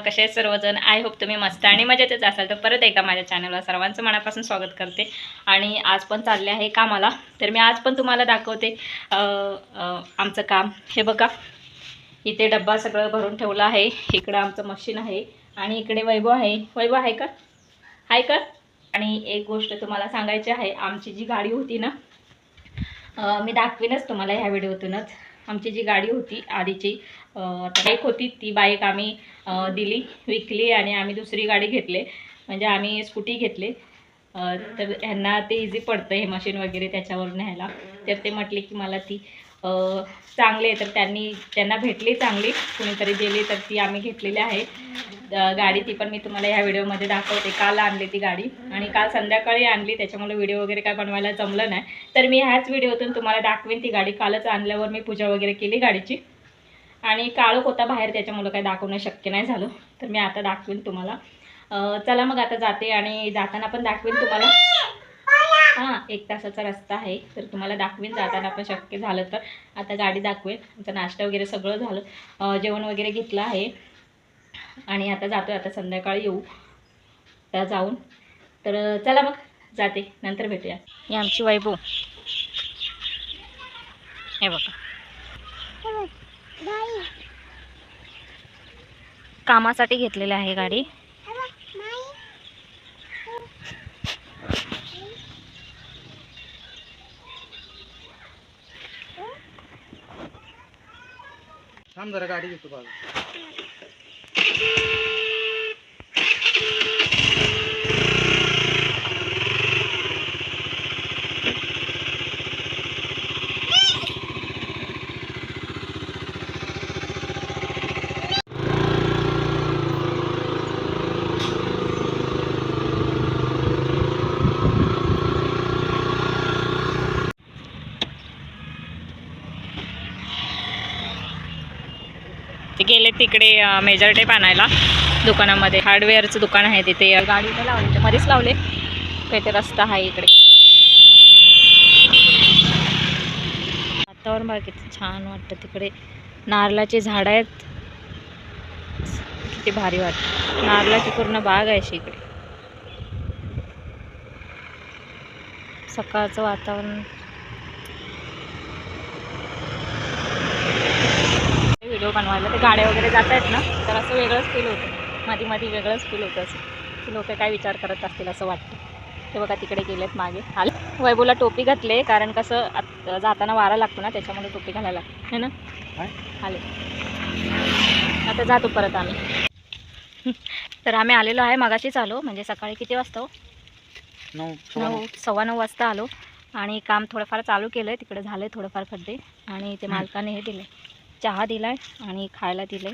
कसे आहेत सर्वजण? आय होप तुम्ही मस्त आणि मजेतच असाल. तर परत एकदा माझ्या चॅनलला सर्वांचं मनापासून स्वागत करते. आणि आज पण चालले आहे कामाला. तर मी आज पण तुम्हाला दाखवते आमचं काम. हे बघा. इथे डब्बा सगळं भरून ठेवला आहे. इकडं आमचं मशीन आहे आणि इकडे वैभव आहे. वैभव आहे का? आहे का आणि एक गोष्ट तुम्हाला सांगायची आहे. आमची जी गाडी होती ना मी दाखवीनच तुम्हाला ह्या व्हिडिओतूनच आमची जी गाडी होती आधीची बाईक होती ती बाईक आम्ही दिली विकली आणि आम्ही दुसरी गाडी घेतले. म्हणजे आम्ही स्कूटी घेतली. तर ह्यांना ते इझी पडतं हे मशीन वगैरे त्याच्यावर न्यायला. तर ते म्हटले की मला ती चांगले तर त्यांनी त्यांना भेटली चांगली. कुणीतरी दिली तर ती आम्ही घेतलेली आहे. गाडी ती पण मी तुम्हाला ह्या व्हिडिओमध्ये दाखवते. काल आणली ती गाडी. आणि काल संध्याकाळी आणली. त्याच्यामुळे व्हिडिओ वगैरे काय बनवायला जमलं नाही. तर मी ह्याच व्हिडिओतून तुम्हाला दाखवेन ती गाडी. कालच आणल्यावर मी पूजा वगैरे केली गाडीची. आणि काळोख होता बाहेर त्याच्यामुळं काही दाखवणं शक्य नाही झालं. तर मी आता दाखवेन तुम्हाला. चला मग आता जाते आणि जाताना पण दाखवेन तुम्हाला. हां एक तासाचा रस्ता आहे. तर तुम्हाला दाखवेन जाताना पण शक्य झालं तर. आता गाडी दाखवेन. आमचा नाश्ता वगैरे सगळं झालं. जेवण वगैरे घेतलं आहे. आणि आता जातोय. आता संध्याकाळी येऊ. तर जाऊन. तर चला मग. जाते. नंतर भेटूया. ही आमची वैभव. हे बघा. कामासाठी घेतलेली आहे गाडी. थांब जरा गाडी घेतो बाजू गेले तिकडे मेजर टेप आणायला दुकानामध्ये. हार्डवेअरचं दुकान आहे तिथे. गाडी इथे लावली ते मध्येच लावले. ते रस्ता आहे इकडे. वातावरण बघा किती छान वाटतं तिकडे. नारळाचे झाडं आहेत. किती भारी वाटतं. नारळाची पूर्ण बाग आहे अशी इकडे. सकाळचं वातावरण व्हिडिओ बनवायला. ते गाड्या वगैरे जात आहेत ना तर असं वेगळंच फील होतं. मध्ये मध्ये वेगळंच फील होतं असं. की लोक काय विचार करत असतील असं वाटतं. ते बघा तिकडे गेलेत मागे. आले. वैभवला टोपी घातले कारण कसं जाताना वारा लागतो ना त्याच्यामुळे टोपी घालायला लागते. है ना? आले. आता जातो परत आम्ही. तर आम्ही आलेलो आहे मागाशीच आलो म्हणजे सकाळी किती वाजता हो? नऊ सव्वा नऊ सव्वा नऊ वाजता आलो. आणि काम थोडंफार चालू केलं आहे तिकडे झालं आहे थोडंफार खड्डे. आणि ते मालकाने हे दिले चहा दिला आहे आणि खायला दिले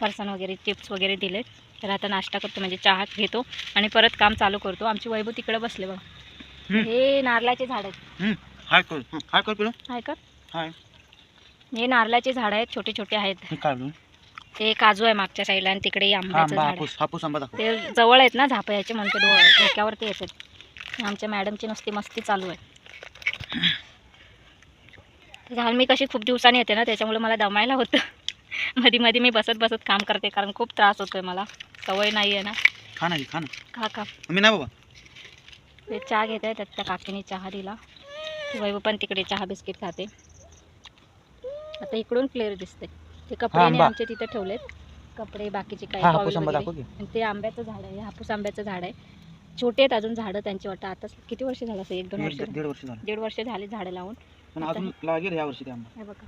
फरसाण वगैरे चिप्स वगैरे दिले तर आता नाश्ता करतो म्हणजे चहा घेतो आणि परत काम चालू करतो. आमची वैभव तिकडे बसले बघा. हे नारळाचे झाड आहेत. हम्म, हाय कर हं, हाय कर पिलो आहे का हाय. हे नारळाचे झाड आहेत छोटे छोटे आहेत. ते काजू आहे मागच्या साईडला आणि तिकडे आंब्याचं आंबा झाड आहे. ते जवळ आहेत ना झापयाचे म्हणते डोक्यावरती येतात. आमच्या मॅडमची नुसती मस्ती चालू आहे. झाल मी कशी खूप दिवसांनी येते ना त्याच्यामुळे मला दमायला होतं. मध्ये मध्ये मी बसत बसत काम करते कारण खूप त्रास होतोय मला. सवय नाही आहे ना. खा ना खा ना. खा खा. मी नाही बाबा. ते चहा घेत आहे त्यात त्या काकीने चहा दिला. वैभव पण तिकडे चहा बिस्किट खाते. आता इकडून क्लिअर दिसते ते कपडे आंबा. आमचे तिथे ठेवलेत. कपडे बाकीचे काही हा towel हापूस आंबा वगैरे. दाखव की. आणि ते आंब्याचं झाड आहे हे हापूस आंब्याचं झाड आहे. छोटे आहेत अजून झाडं त्यांची वाटतं. आता किती वर्ष झालं असं? एक दोन वर्ष एक दीड वर्ष झालं. दीड वर्ष झाली झाडं लावून. पण अजून लागेल ह्या वर्षी ते आंबा. हे बघा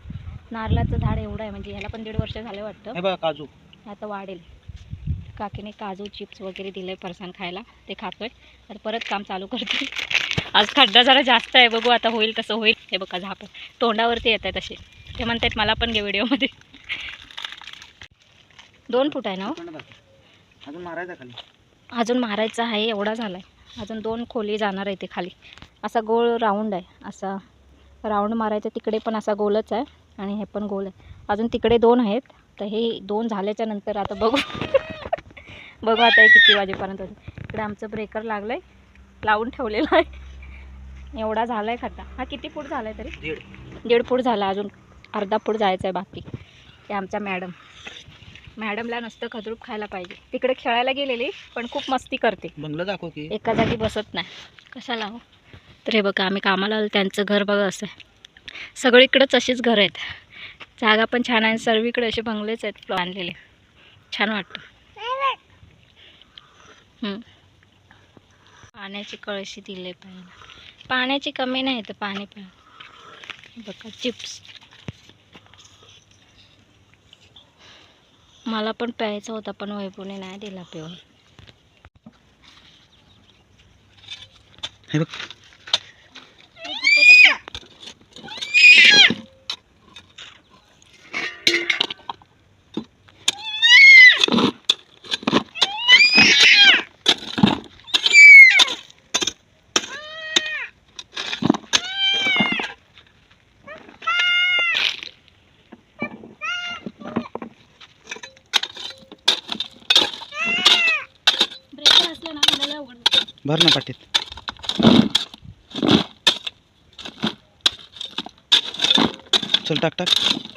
नारळाचं झाड एवढं आहे म्हणजे ह्याला पण दीड वर्ष झालं वाटतं. हे बघा काजू. आता वाढेल. काकीने काजू चिप्स वगैरे दिले फरसाण खायला ते खातोय. तर परत काम चालू करते. आज खड्डा जरा जास्त आहे बघू आता होईल तसं होईल. हे बघा झाप तोंडावरती येत आहेत असे. ते म्हणतात मला पण घे व्हिडिओमध्ये. दोन फूट आहे ना हो? अजून मारायचा खाली? अजून मारायचा आहे एवढा झाला आहे अजून दोन खोली जाणार आहे ते खाली. असा गोल राऊंड आहे असा राऊंड मारायचा तिकडे पण असा गोलच आहे आणि हे पण गोल आहे. अजून तिकडे दोन आहेत तर हे दोन झाल्याच्यानंतर आता बघू. बघू आता हे किती वाजेपर्यंत इकडे आमचं ब्रेकर लागलं आहे लावून ठेवलेलं आहे. एवढा झाला आहे खड्डा. हा किती फूट झाला आहे तरी? दीड. फूट झाला अजून अर्धा फूट जायचं आहे बाकी. ते आमच्या मॅडम मॅडमला नसतं खजरूप खायला पाहिजे. तिकडे खेळायला गेलेली पण खूप मस्ती करते. दाखव की. एका जागी बसत नाही. कशाला हो? तर हे बघा आम्ही कामाला आलो त्यांचं घर बघा असं. सगळीकडंच अशीच घरं आहेत. जागा पण छान आहे सर्वीकडे असे बंगलेच आहेत बांधलेले छान वाटतं. पाण्याची कळशी दिले पाहिजे. पाण्याची कमी नाही तर पाणी प्या बघा चिप्स मला पण प्यायचा होता पण वैभवने नाही दिला पिऊन हे बघ ब्रेकर असलं ना मला लय अवघड होतं. भर ना पाटीत. चल टाक टाक.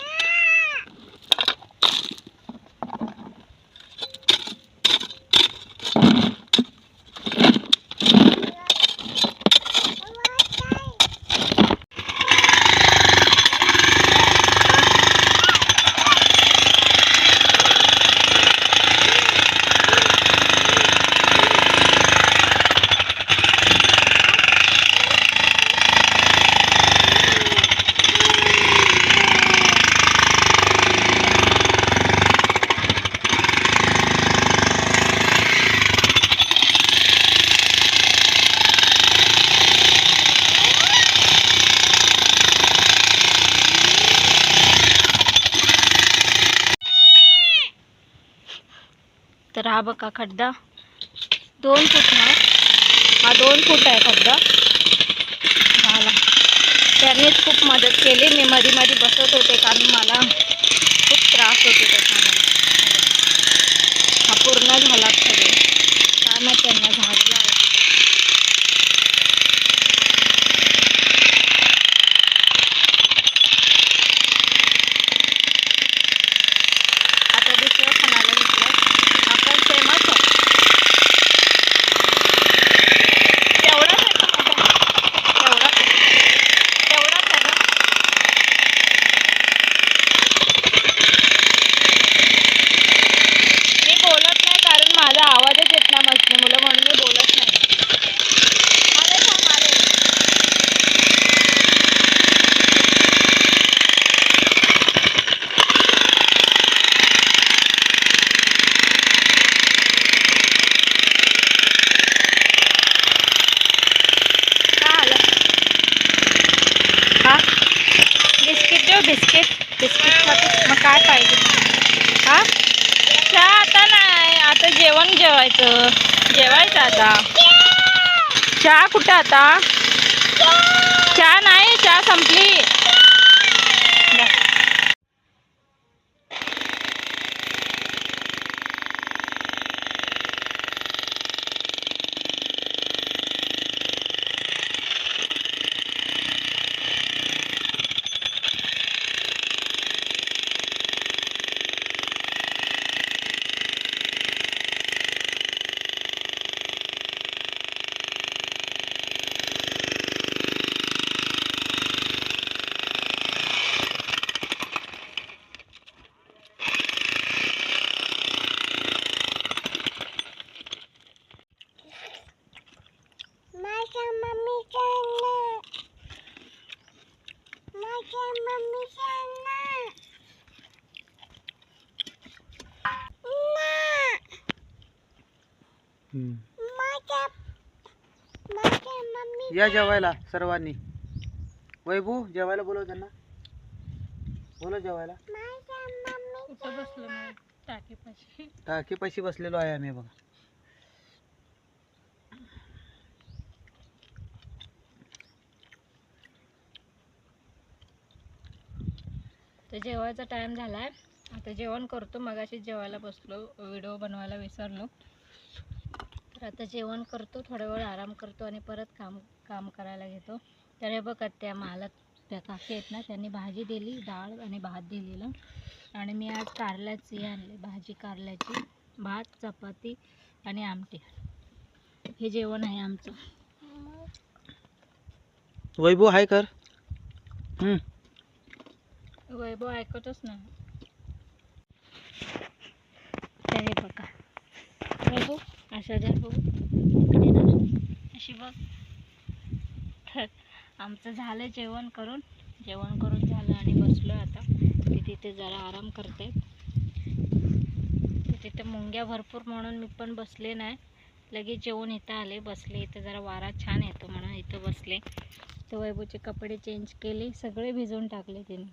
हा बघा खड्डा? दोन फूट हा. हा दोन फूट आहे खड्डा. झाला. त्यांनीच खूप मदत केली. मी मध्ये मध्ये बसत होते कारण मला खूप त्रास होते त्याच्यामध्ये हा पूर्ण झाला खरे काय माहीत त्यांना झाडला आहे आता दुसरं खाण्याला घेतलं आपण सेमच आहे तेवढाच आहे का मोठा तेवढाच तेवढाच आहे ना मी बोलत नाही कारण माझा आवाजच येत नाही मस्त मुलं म्हणून मी बोलत नाही आले थांब आले काय आलं हा बिस्किट बिस्किट मग काय पाहिजे? हा? चहा आता नाही. आता जेवण जेवायचं. जेवायचं आता. चहा कुठं आता? चहा नाही. या जेवायला सर्वांनी. वैभू जेवायला बोलव त्यांना. बोलव जेवायला. टाकीपाशी. टाकीपाशी बसलेलो आहे आम्ही बघा. तर जेवायचा टाईम झाला आहे आता जेवण करतो. मगाशी जेवायला बसलो. व्हिडिओ बनवायला विसरलो. तर आता जेवण करतो थोडा वेळ आराम करतो आणि परत काम काम करायला घेतो. तर हे बघा त्या मालक त्या काकी आहेत ना त्यांनी भाजी दिली डाळ आणि भात दिलेलं. आणि मी आज कारल्याची आणले भाजी कारल्याची भात चपाती आणि आमटी. हे जेवण आहे आमचं. वैभव हाय कर. वैभव ऐकतच तर हे बघा. वैभव? अशा ज्या हो, बघू अशी बघ. तर आमचं झालं जेवण करून. जेवण करून झालं आणि बसलो आता. ती तिथे जरा आराम करते. तिथे मुंग्या भरपूर म्हणून मी पण बसले नाही. लगेच जेवण इथं आले. बसले इथं जरा वारा छान येतो म्हणून इथं बसले. तर वैभवचे कपडे चेंज केले. सगळे भिजवून टाकले तिने.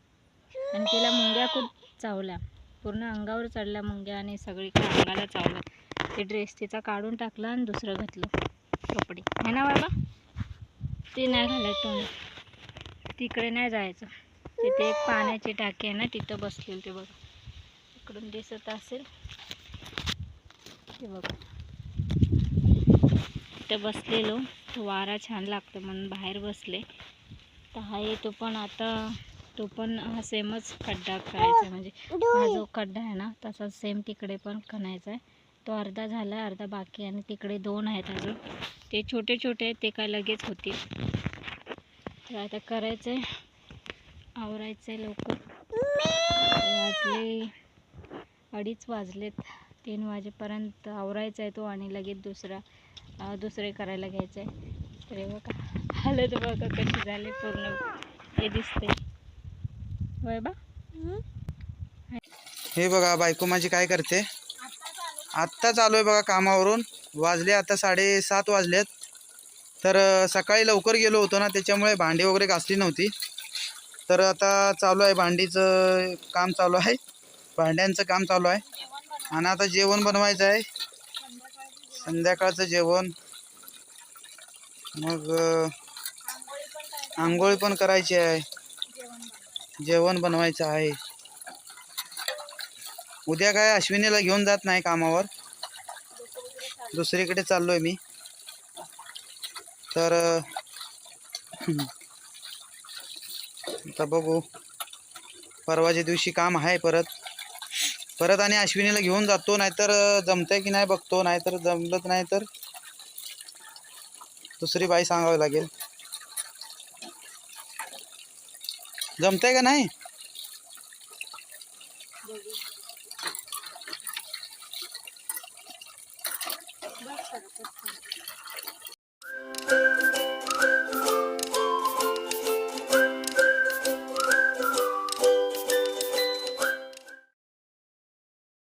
आणि तिला मुंग्या खूप चावल्या. पूर्ण अंगावर चढल्या मुंग्या आणि सगळीकडे अंगाला चावल्या. ते ड्रेस तिचा काढून टाकला आणि दुसरं घातलं कपडे. है ना बाबा? ते नाही घालायचं तुम्ही तिकडे नाही जायचं. तिथे एक पाण्याची टाकी आहे ना तिथं बसलेलं ते बघा. इकडून दिसत असेल. ते बघा. तिथं बसलेलो. वारा छान लागतो म्हणून बाहेर बसले. तर हा येतो पण आता तो पण हा सेमच खड्डा करायचा म्हणजे हा जो खड्डा आहे ना तसाच सेम तिकडे पण खणायचा आहे. तो अर्धा झाला आहे अर्धा बाकी आहे आणि तिकडे दोन आहेत अजून. ते छोटे छोटे आहेत ते काय लगेच होतील. तर आता करायचं आहे आवरायचं आहे लवकर. वाजले अडीच वाजलेत तीन वाजेपर्यंत आवरायचा आहे तो आणि लगेच दुसरा दुसरे करायला घ्यायचं आहे तर हे बघा हालत बघा कशी झाली पूर्ण. हे दिसते होय बा? हे बघा बायको माझी काय करते? आत्ता चालू आहे बघा कामावरून. वाजले आता साडेसात वाजलेत. तर सकाळी लवकर गेलो होतो ना त्याच्यामुळे भांडी वगैरे घासली नव्हती. तर आता चालू आहे भांडीचं काम चालू आहे. भांड्यांचं काम चालू आहे. आणि आता जेवण बनवायचं आहे. संध्याकाळचं जेवण. मग आंघोळी पण करायची आहे. जेवण बनवायचं आहे. उद्या काय अश्विनीला घेऊन जात नाही कामावर. दुसरीकडे चाललोय मी. तर आता बघू. परवाच्या दिवशी काम आहे परत. परत आणि अश्विनीला घेऊन जातो नाहीतर जमतंय की नाही बघतो नाहीतर जमलंच नाही तर. दुसरी बाई सांगावी लागेल. जमतंय का नाही?